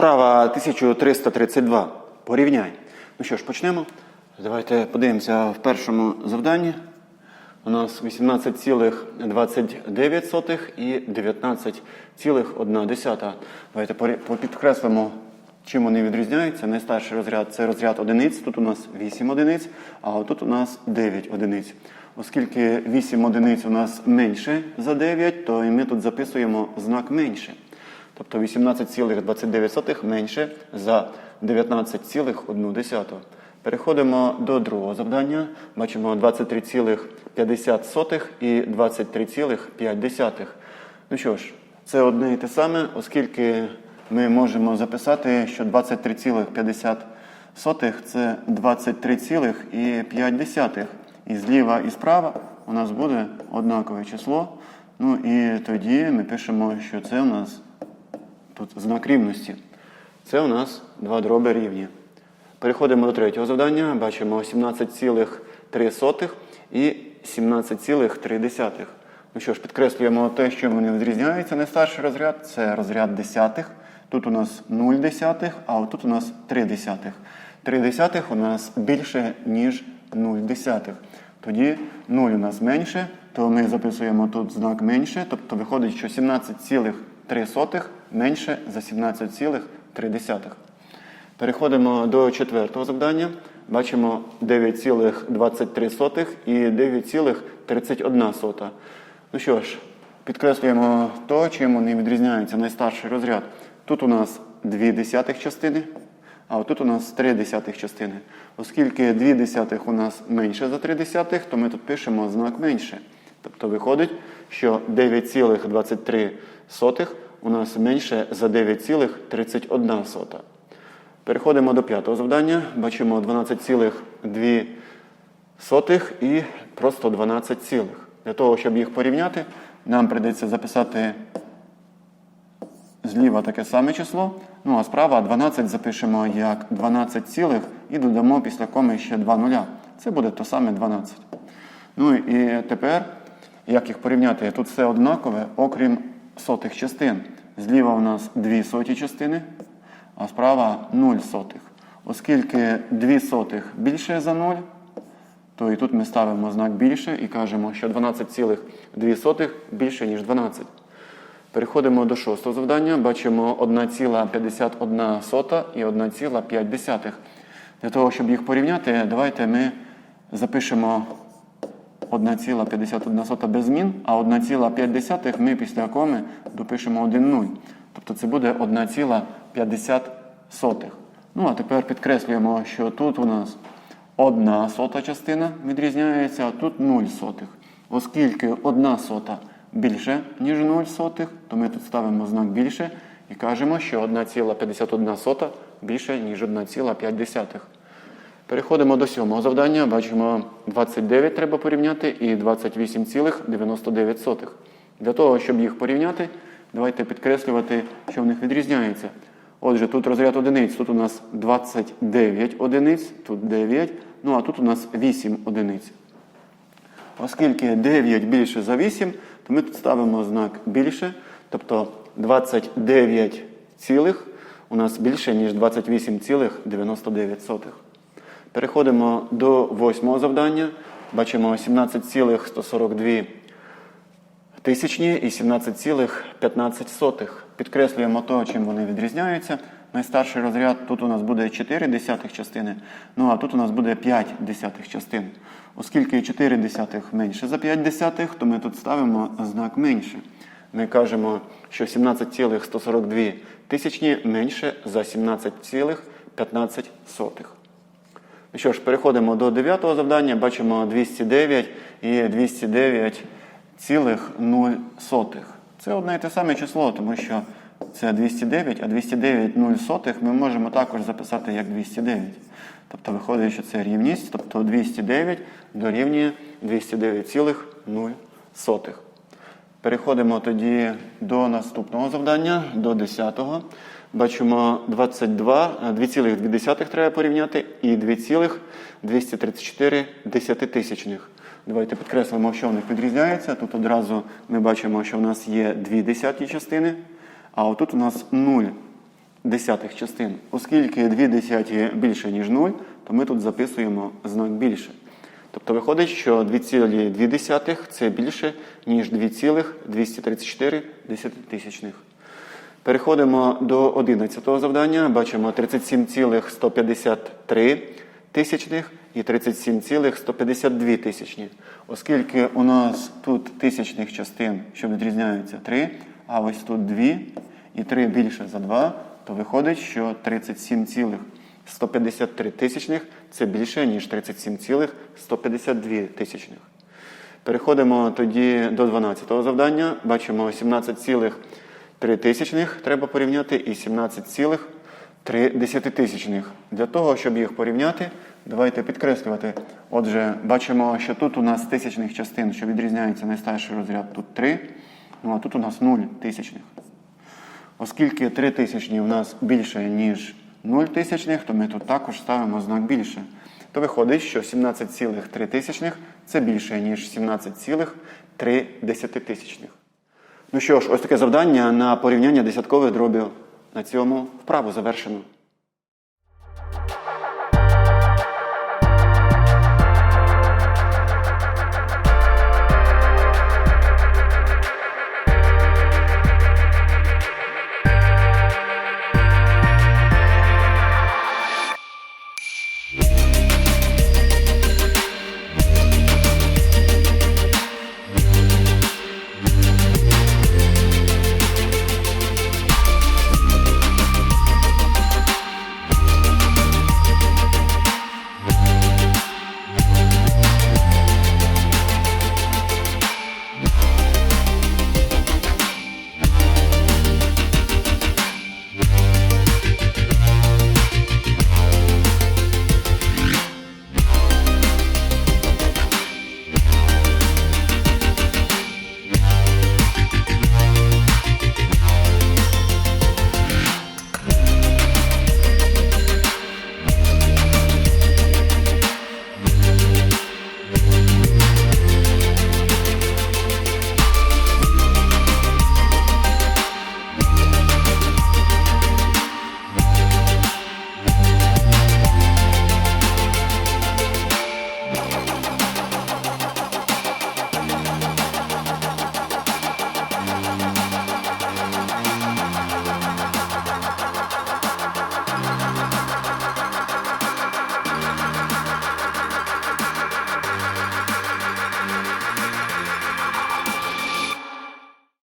Вправа 1332. Порівняй. Ну що ж, почнемо. Давайте подивимося в першому завданні. У нас 18,29 і 19,1. Давайте попідкреслимо, чим вони відрізняються. Найстарший розряд це розряд одиниць. Тут у нас 8 одиниць, а тут у нас 9 одиниць. Оскільки 8 одиниць у нас менше за 9, то і ми тут записуємо знак менше. Тобто 18,29 менше за 19,1. Переходимо до другого завдання. Бачимо 23,50 і 23,5. Ну що ж, це одне і те саме, оскільки ми можемо записати, що 23,50 це 23,5. І зліва і справа у нас буде однакове число. Ну і тоді ми пишемо, що це у нас тут знак рівності. Це у нас два дроби рівні. Переходимо до третього завдання. Бачимо 17,3 і 17,3. Ну що ж, підкреслюємо те, що вони відрізняються. Найстарший розряд це розряд десятих. Тут у нас 0 десятих, а отут у нас 3 десятих. 3 десятих у нас більше, ніж 0 десятих. Тоді 0 у нас менше, то ми записуємо тут знак менше, тобто виходить, що 17,3 менше за 17,3. Переходимо до четвертого завдання. Бачимо 9,23 і 9,31. Ну що ж, підкреслюємо то, чим вони відрізняються. Найстарший розряд. Тут у нас 2 десятих частини, а отут у нас 3 десятих частини. Оскільки 2 десятих у нас менше за 3 десятих, то ми тут пишемо знак менше. Тобто виходить, що 9,23 у нас менше за 9,31. Переходимо до п'ятого завдання. Бачимо 12,2 і просто 12 цілих. Для того, щоб їх порівняти, нам прийдеться записати зліва таке саме число. Ну а справа 12 запишемо як 12 цілих і додамо після коми ще 2 нуля. Це буде то саме 12. Ну і тепер, як їх порівняти? Тут все однакове, окрім сотих частин. Зліва у нас 2 соті частини, а справа 0 сотих. Оскільки 2 сотих більше за 0, то і тут ми ставимо знак більше і кажемо, що 12,2 більше, ніж 12. Переходимо до шостого завдання. Бачимо 1,51 і 1,5. Для того, щоб їх порівняти, давайте ми запишемо 1,51 без змін, а 1,5 ми після коми допишемо 1 0. Тобто це буде 1,50. Ну, а тепер підкреслюємо, що тут у нас одна сота частина відрізняється, а тут 0 сотих. Оскільки одна сота більше, ніж 0 сотих, то ми тут ставимо знак більше і кажемо, що 1,51 більше, ніж 1,5. Переходимо до сьомого завдання. Бачимо 29 треба порівняти і 28,99. Для того, щоб їх порівняти, давайте підкреслювати, що в них відрізняється. Отже, тут розряд одиниць, тут у нас 29 одиниць, тут 9, ну а тут у нас 8 одиниць. Оскільки 9 більше за 8, то ми тут ставимо знак більше, тобто 29 цілих у нас більше, ніж 28,99. Переходимо до восьмого завдання. Бачимо 17,142 тисячні і 17,15. Підкреслюємо то, чим вони відрізняються. Найстарший розряд тут у нас буде 4 десятих частини, ну а тут у нас буде 5 десятих частин. Оскільки 4 десятих менше за 5 десятих, то ми тут ставимо знак менше. Ми кажемо, що 17,142 тисячні менше за 17,15. Ну що ж, переходимо до дев'ятого завдання. Бачимо 209 і 209,0. Це одне і те саме число, тому що це 209, а 209 0 сотих ми можемо також записати як 209. Тобто виходить, що це рівність, тобто 209 дорівнює 209,0. Переходимо тоді до наступного завдання, до 10-го. Бачимо 22, 2,2 треба порівняти і 2,234 десятитисячних. Давайте підкреслимо, що в них відрізняється. Тут одразу ми бачимо, що в нас є 2 десяті частини, а отут у нас 0 десятих частин. Оскільки 2 десяті більше, ніж 0, то ми тут записуємо знак більше. Тобто виходить, що 2,2 це більше, ніж 2,234 десятитисячних. Переходимо до 11 завдання. Бачимо 37,153 тисячних і 37,152 тисячні. Оскільки у нас тут тисячних частин, що відрізняються 3, а ось тут 2 і 3 більше за 2, то виходить, що 37,153 тисячних це більше, ніж 37,152 тисячних. Переходимо тоді до 12-го завдання. Бачимо 17,3 тисячних треба порівняти і 17,3 десятитисячних. Для того, щоб їх порівняти, давайте підкреслювати. Отже, бачимо, що тут у нас тисячних частин, що відрізняється найстарший розряд, тут 3, ну а тут у нас 0 тисячних. Оскільки 3 тисячні у нас більше, ніж 0 тисячних, то ми тут також ставимо знак більше. То виходить, що 17,3 тисячних це більше, ніж 17,3 тисячних. Ну що ж, ось таке завдання на порівняння десяткових дробів. На цьому вправу завершено.